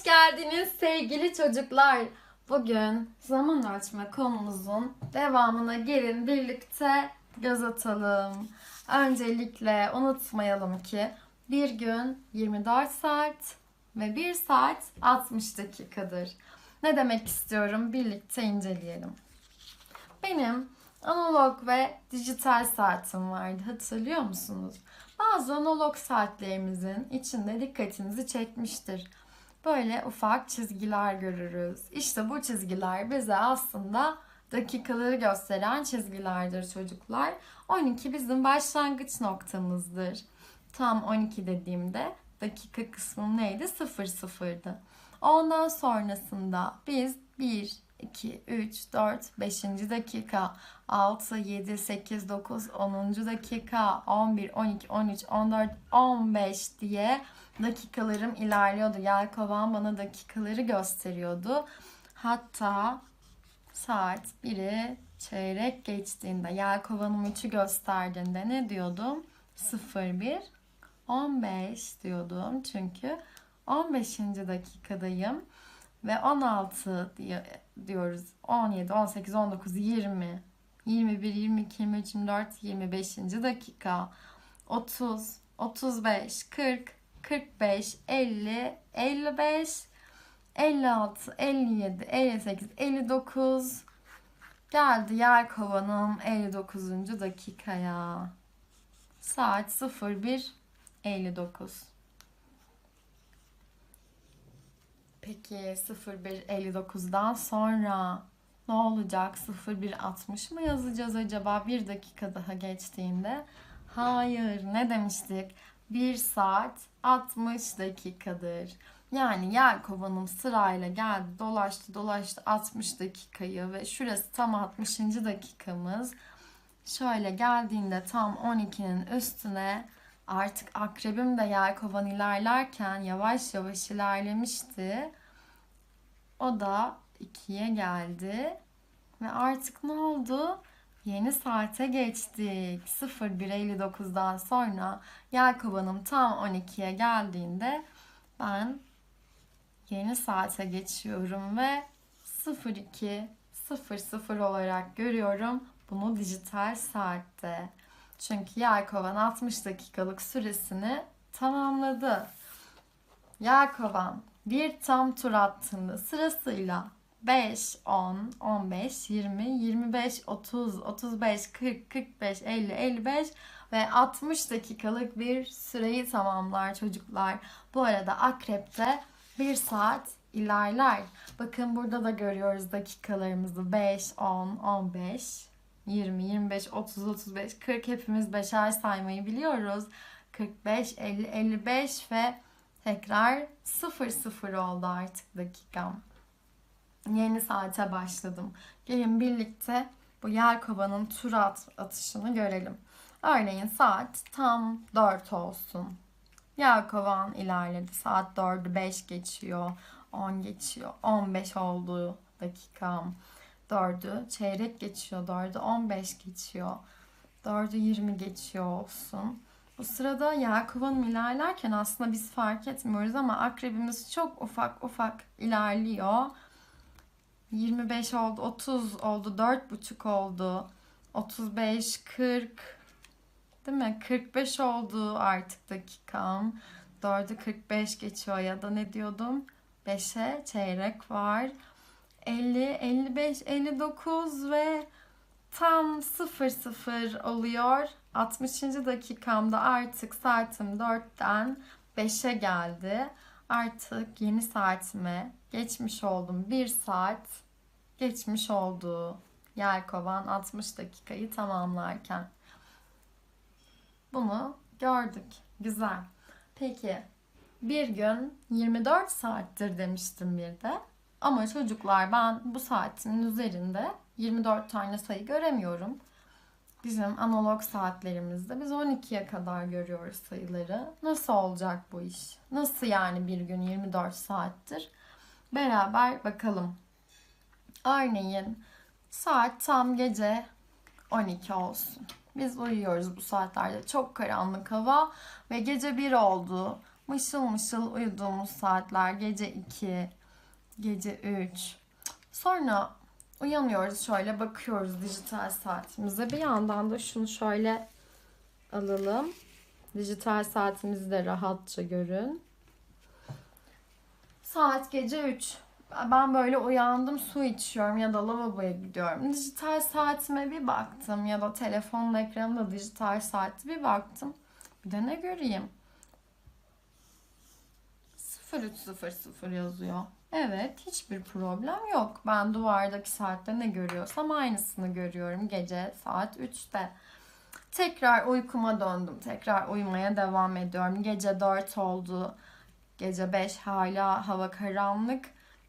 Hoş geldiniz sevgili çocuklar. Bugün zaman ölçme konumuzun devamına gelin birlikte göz atalım. Öncelikle unutmayalım ki bir gün 24 saat ve 1 saat 60 dakikadır. Ne demek istiyorum birlikte inceleyelim. Benim analog ve dijital saatim vardı hatırlıyor musunuz? Bazı analog saatlerimizin içinde dikkatinizi çekmiştir. Böyle ufak çizgiler görürüz. İşte bu çizgiler bize aslında dakikaları gösteren çizgilerdir çocuklar. 12 bizim başlangıç noktamızdır. Tam 12 dediğimde dakika kısmı neydi? 0 sıfırdı. Ondan sonrasında biz 1, 2, 3, 4, 5. dakika, 6, 7, 8, 9, 10. dakika, 11, 12, 13, 14, 15 diye dakikalarım ilerliyordu. Yelkovan bana dakikaları gösteriyordu. Hatta saat 1'i çeyrek geçtiğinde yelkovanım 3'ü gösterdiğinde ne diyordum? 01 15 diyordum. Çünkü 15. dakikadayım ve 16 diye diyoruz. 17, 18, 19, 20, 21, 22, 23, 24, 25. dakika. 30, 35, 40, 45, 50, 55, 56, 57, 58, 59. Geldi yer kovanım 59. dakikaya. Saat 01, 59. Peki 01.59'dan sonra ne olacak? 01.60 mı yazacağız acaba bir dakika daha geçtiğinde? Hayır ne demiştik? 1 saat 60 dakikadır. Yani yer kovanım sırayla geldi dolaştı dolaştı 60 dakikayı ve şurası tam 60. dakikamız. Şöyle geldiğinde tam 12'nin üstüne artık akrebim de yelkovan ilerlerken yavaş yavaş ilerlemişti. O da 2'ye geldi. Ve artık ne oldu? Yeni saate geçtik. 01.59'dan sonra yelkovanım tam 12'ye geldiğinde ben yeni saate geçiyorum ve 02.00 olarak görüyorum bunu dijital saatte. Çünkü Yelkovan 60 dakikalık süresini tamamladı. Yelkovan bir tam tur attığında sırasıyla 5, 10, 15, 20, 25, 30, 35, 40, 45, 50, 55 ve 60 dakikalık bir süreyi tamamlar çocuklar. Bu arada akrepte 1 saat ilerler. Bakın burada da görüyoruz dakikalarımızı 5, 10, 15, 20, 25, 30, 35, 40 hepimiz beşer saymayı biliyoruz. 45, 50, 55 ve tekrar 0 0 oldu artık dakikam. Yeni saate başladım. Gelin birlikte bu yer kovanın tur at atışını görelim. Örneğin saat tam 4 olsun. Yer kovan ilerledi. Saat 4'ü 5 geçiyor. 10 geçiyor. 15 oldu dakikam. 4'ü çeyrek geçiyor. 4'ü 15 geçiyor. 4'ü 20 geçiyor olsun. Bu sırada Yelkovan'ım ilerlerken aslında biz fark etmiyoruz ama akrebimiz çok ufak ufak ilerliyor. 25 oldu, 30 oldu, 4,5 oldu, 35, 40, değil mi? 45 oldu artık dakikam. 4'ü 45 geçiyor ya da ne diyordum? 5'e çeyrek var. 50, 55, 59 ve tam 00 oluyor. 60. dakikamda artık saatim 4'ten 5'e geldi. Artık yeni saatime geçmiş oldum. 1 saat geçmiş oldu. Yelkovan 60 dakikayı tamamlarken. Bunu gördük. Güzel. Peki bir gün 24 saattir demiştim bir de. Ama çocuklar ben bu saatimin üzerinde 24 tane sayı göremiyorum. Bizim analog saatlerimizde biz 12'ye kadar görüyoruz sayıları. Nasıl olacak bu iş? Nasıl yani bir gün 24 saattir? Beraber bakalım. Örneğin saat tam gece 12 olsun. Biz uyuyoruz bu saatlerde. Çok karanlık hava ve gece 1 oldu. mışıl mışıl uyuduğumuz saatler gece 2, gece 3. Sonra uyanıyoruz şöyle bakıyoruz dijital saatimize. Bir yandan da şunu şöyle alalım. Dijital saatimizi de rahatça görün. Saat gece 3. Ben böyle uyandım su içiyorum ya da lavaboya gidiyorum. Dijital saatime bir baktım ya da telefonun ekranında dijital saati bir baktım. Bir de ne göreyim? 0300 yazıyor. Evet hiçbir problem yok. Ben duvardaki saatte ne görüyorsam aynısını görüyorum gece saat 3'te. Tekrar uykuma döndüm. Tekrar uyumaya devam ediyorum. Gece 4 oldu. Gece 5 hala hava karanlık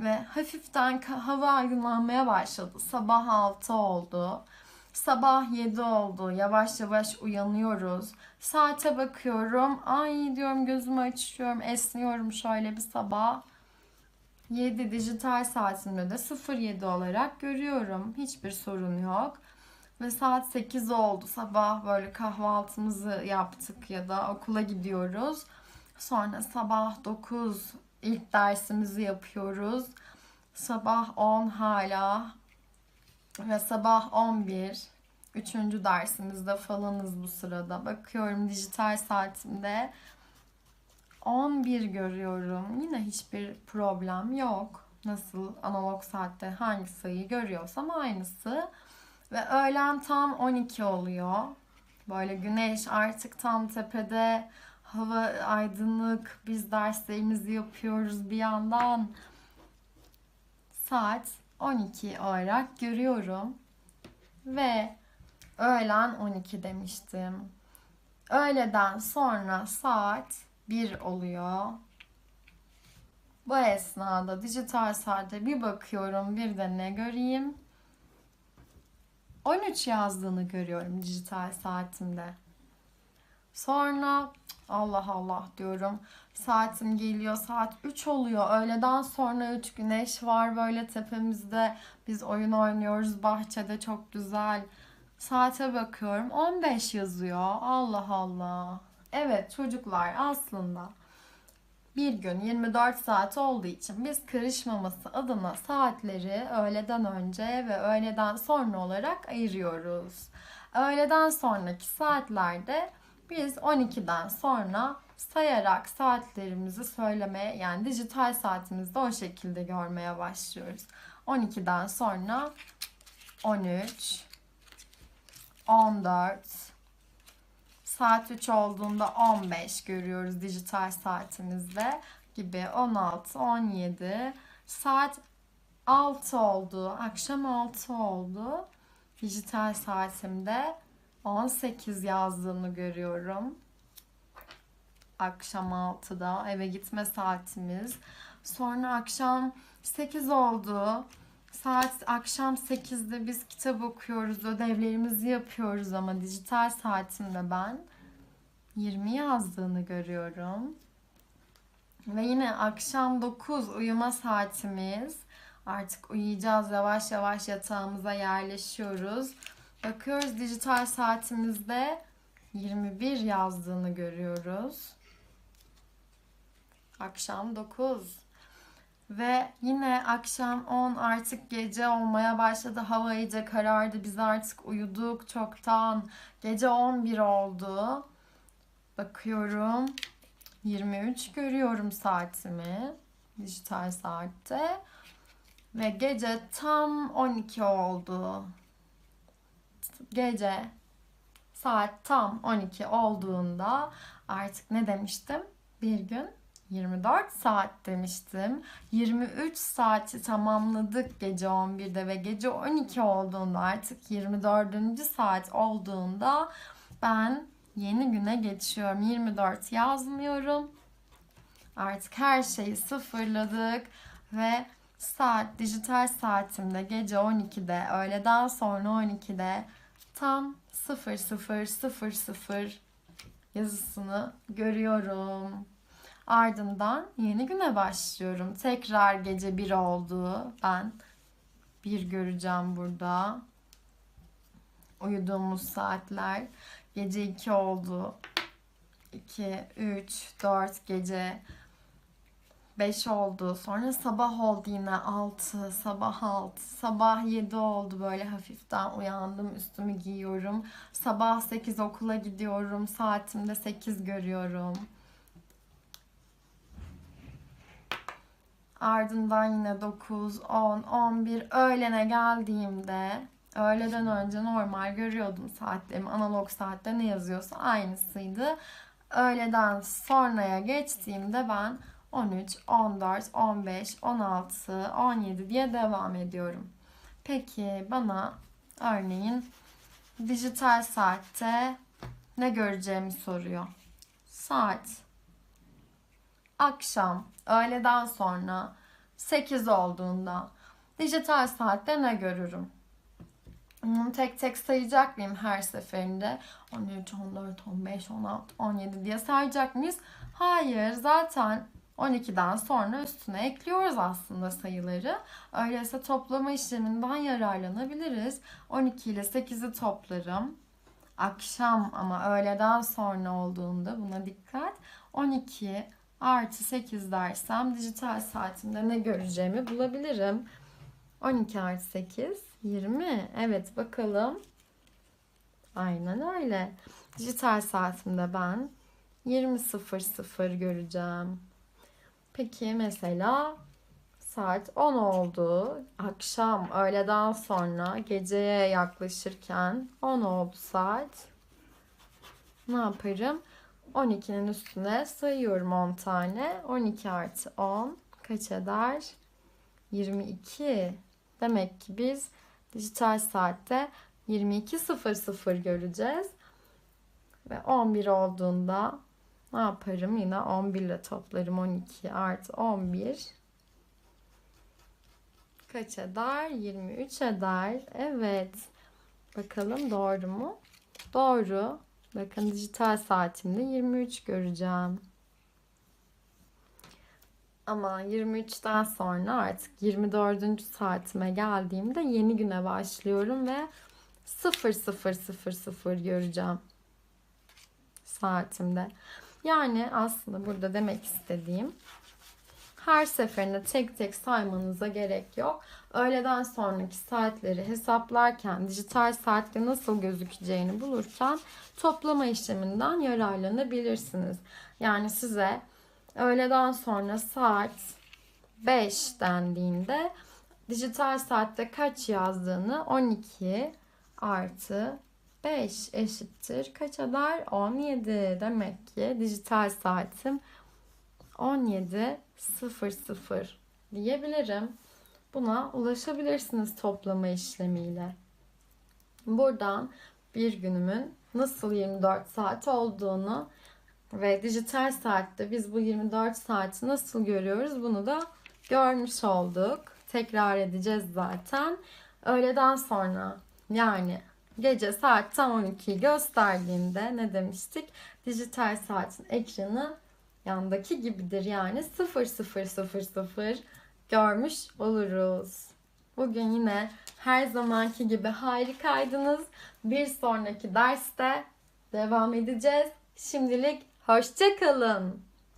ve hafiften hava aydınlanmaya başladı. Sabah 6 oldu. Sabah 7 oldu. Yavaş yavaş uyanıyoruz. Saate bakıyorum. Ay diyorum gözümü açıyorum. Esniyorum şöyle bir sabah. 7 dijital saatimde de 07 olarak görüyorum. Hiçbir sorun yok. Ve saat 8 oldu. Sabah böyle kahvaltımızı yaptık ya da okula gidiyoruz. Sonra sabah 9 ilk dersimizi yapıyoruz. Sabah 10 hala ve sabah 11 üçüncü dersimizde falanız bu sırada. Bakıyorum dijital saatimde 11 görüyorum. Yine hiçbir problem yok. Nasıl analog saatte hangi sayıyı görüyorsam aynısı. Ve öğlen tam 12 oluyor. Böyle güneş artık tam tepede. Hava aydınlık. Biz derslerimizi yapıyoruz bir yandan. Saat 12 olarak görüyorum. Ve öğlen 12 demiştim. Öğleden sonra saat 1 oluyor. Bu esnada dijital saate bir bakıyorum bir de ne göreyim? 13 yazdığını görüyorum dijital saatimde. Sonra Allah Allah diyorum. Saatim geliyor. Saat 3 oluyor. Öğleden sonra 3 güneş var böyle tepemizde. Biz oyun oynuyoruz bahçede çok güzel. Saate bakıyorum. 15 yazıyor. Allah Allah. Evet çocuklar aslında bir gün 24 saat olduğu için biz karışmaması adına saatleri öğleden önce ve öğleden sonra olarak ayırıyoruz. Öğleden sonraki saatlerde biz 12'den sonra sayarak saatlerimizi söylemeye yani dijital saatimizde o şekilde görmeye başlıyoruz. 12'den sonra 13 14 saat 3 olduğunda 15 görüyoruz dijital saatimizde gibi 16 17 saat 6 oldu akşam 6 oldu dijital saatimde 18 yazdığını görüyorum. Akşam 6'da eve gitme saatimiz. Sonra akşam 8 oldu. Saat akşam 8'de biz kitap okuyoruz, ödevlerimizi yapıyoruz ama dijital saatimde ben 20 yazdığını görüyorum. Ve yine akşam 9 uyuma saatimiz. Artık uyuyacağız yavaş yavaş yatağımıza yerleşiyoruz. Bakıyoruz dijital saatimizde 21 yazdığını görüyoruz. Akşam 9. Ve yine akşam 10 artık gece olmaya başladı. Hava iyice karardı. Biz artık uyuduk çoktan. Gece 11 oldu. Bakıyorum. 23 görüyorum saatimi. Dijital saatte. Ve gece tam 12 oldu gece saat tam 12 olduğunda artık ne demiştim? Bir gün 24 saat demiştim. 23 saati tamamladık gece 11'de ve gece 12 olduğunda artık 24. saat olduğunda ben yeni güne geçiyorum. 24 yazmıyorum. Artık her şeyi sıfırladık ve saat dijital saatimde gece 12'de öğleden sonra 12'de tam 0000 yazısını görüyorum. Ardından yeni güne başlıyorum. Tekrar gece 1 oldu. Ben bir göreceğim burada. Uyuduğumuz saatler. Gece 2 oldu. 2, 3, 4 gece 5 oldu. Sonra sabah oldu yine 6, sabah 6, sabah 7 oldu böyle hafiften uyandım, üstümü giyiyorum. Sabah 8 okula gidiyorum, saatimde 8 görüyorum. Ardından yine 9, 10, 11 öğlene geldiğimde öğleden önce normal görüyordum saatlerimi. Analog saatte ne yazıyorsa aynısıydı. Öğleden sonraya geçtiğimde ben 13, 14, 15, 16, 17 diye devam ediyorum. Peki bana örneğin dijital saatte ne göreceğimi soruyor. Saat akşam öğleden sonra 8 olduğunda dijital saatte ne görürüm? Hmm, Tek tek sayacak mıyım her seferinde? 13, 14, 15, 16, 17 diye sayacak mıyız? Hayır, zaten 12'den sonra üstüne ekliyoruz aslında sayıları. Öyleyse toplama işleminden yararlanabiliriz. 12 ile 8'i toplarım. Akşam ama öğleden sonra olduğunda buna dikkat. 12 artı 8 dersem dijital saatimde ne göreceğimi bulabilirim. 12 artı 8 20. Evet bakalım. Aynen öyle. Dijital saatimde ben 20.00 göreceğim. Peki mesela saat 10 oldu. Akşam öğleden sonra geceye yaklaşırken 10 oldu saat. Ne yaparım? 12'nin üstüne sayıyorum 10 tane. 12 artı 10 kaç eder? 22. Demek ki biz dijital saatte 22.00 göreceğiz. Ve 11 olduğunda ne yaparım? Yine 11 ile toplarım. 12 artı 11 kaç eder? 23 eder. Evet. Bakalım doğru mu? Doğru. Bakın dijital saatimde 23 göreceğim. Ama 23'ten sonra artık 24. saatime geldiğimde yeni güne başlıyorum ve 0000 göreceğim saatimde. Yani aslında burada demek istediğim her seferinde tek tek saymanıza gerek yok. Öğleden sonraki saatleri hesaplarken dijital saatte nasıl gözükeceğini bulurken toplama işleminden yararlanabilirsiniz. Yani size öğleden sonra saat 5 dendiğinde dijital saatte kaç yazdığını 12 artı 5 eşittir. Kaç eder? 17. Demek ki dijital saatim 17.00 diyebilirim. Buna ulaşabilirsiniz toplama işlemiyle. Buradan bir günümün nasıl 24 saat olduğunu ve dijital saatte biz bu 24 saati nasıl görüyoruz bunu da görmüş olduk. Tekrar edeceğiz zaten. Öğleden sonra yani gece saat tam 12'yi gösterdiğinde ne demiştik? Dijital saatin ekranı yandaki gibidir yani 0000 görmüş oluruz. Bugün yine her zamanki gibi harikaydınız. Bir sonraki derste devam edeceğiz. Şimdilik hoşçakalın.